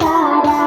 तारा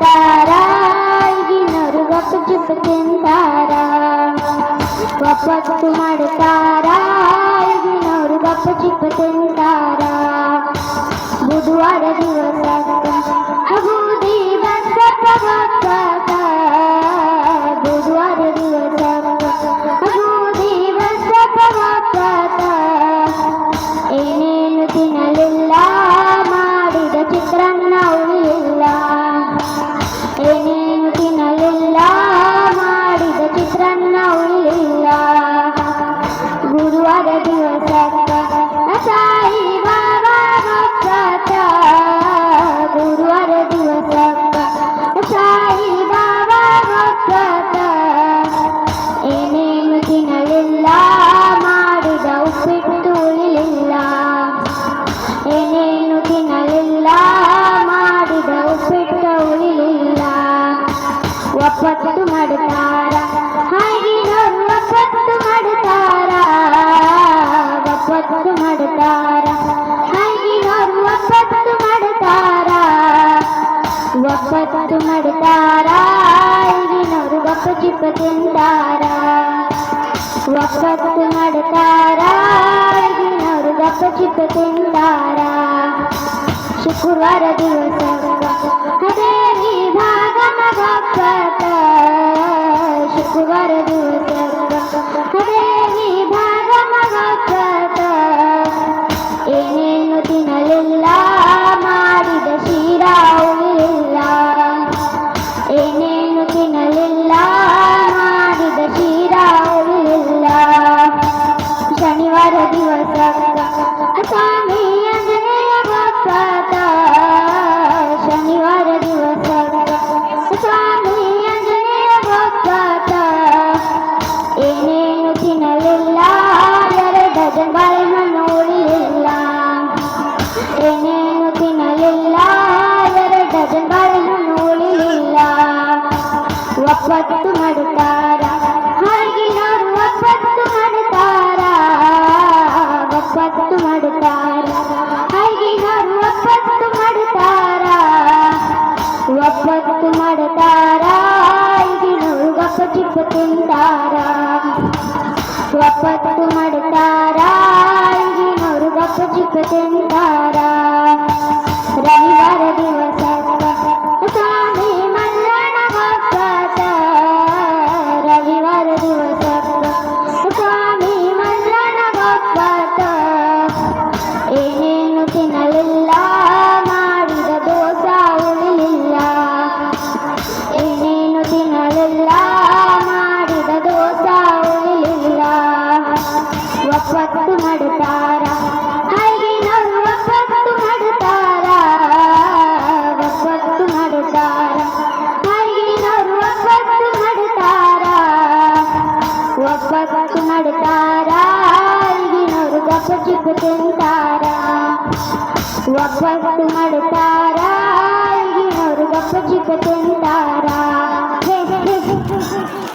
ಒಪ್ಪತ್ತು ಮಾಡುತ್ತಾರ ಈಗಿನವರು ಒಪ್ಪು ಚುಪ್ಪು ತಿಂತಾರ ಒಪ್ಪತ್ತು ಮಾಡುತ್ತಾರ ಈಗಿನವರು ಗಪ್ಪು ಚಿಪ್ಪು ತಿಂತಾರ ಬುಧವಾರ ದಿವಸ ಬೂದಿ ತಿನ್ನಲಿಲ್ಲ ಮಾಡಿದ ಉಪ್ಪಿಟ್ಟು ಉಳಿಲಿಲ್ಲ. ಏನೇನು ತಿನ್ನಲಿಲ್ಲ, ಮಾಡಿದ ಉಪ್ಪಿಟ್ಟು ಉಳಿಲಿಲ್ಲ. ಒಪ್ಪತ್ತು ಮಾಡುತ್ತಾರ ಹಾಗಿನವರು ಒಪ್ಪತ್ತು ಮಾಡುತ್ತಾರ ಒಪ್ಪತ್ತು ಮಾಡುತ್ತಾರ ಹಾಗಿನವರು ಒಪ್ಪತ್ತು ಮಾಡುತ್ತಾರ ಒಪ್ಪತ್ತು ಮಾಡುತ್ತಾರ ಈಗಿನವರು ಒಪ್ಪ ಚಿಪ್ಪ ತಿಂತಾರ. ಒಪ್ಪತ್ತು ಮಾಡುತ್ತಾರ ಈಗಿನವರು ಗಪ್ಪ ಚಿಪ್ಪ ತಿಂತಾರ ಶುಕ್ರವಾರ ದಿವಸ ದೇವಿ ಭಾಗಮ ಭಕ್ತ ಶುಕ್ರವಾರ ದಿವಸ ದೇವಿ ಭಕ್ತ ಏನೇನು ಡಜನ್ ಏನೇನು ಡಜನ್ ಒಪ್ಪತ್ತು ಮಾಡುತ್ತಾರ ಹಾಗಿನಾರು ಒಪ್ಪತ್ತು ಒಪ್ಪತ್ತು ಹಾಗಿನಾರು ಒಪ್ಪತ್ತು ಒಪ್ಪತ್ತು ಮಾಡುತ್ತಾರ. ಚಿಪ್ಪು ತಿಂತಾರ ಒಪ್ಪತ್ತು ಚಿಪ್ಪು ತಿಂತಾರ ಒಪ್ಪತ್ತು ಮಾಡುತ್ತಾರ? ಹಾಗಿನವರು ಒಪ್ಪತ್ತು ಮಾಡುತ್ತಾರ? ಒಪ್ಪತ್ತು ಮಾಡುತ್ತಾರ? ನಾವು ಒಪ್ಪತ್ತು ಮಾಡುತ್ತಾರ? ಒಪ್ಪತ್ತು ಮಾಡುತ್ತಾರ? ಈಗಿನವರು ಗಪ್ಪ ಚಿಪ್ಪು ತಿಂತಾರ? ಒಪ್ಪತ್ತು ಮಾಡುತ್ತಾರ? ಈಗಿನವರು ಗಪ್ಪ ಚಿಪ್ಪು ತಿಂತಾರ?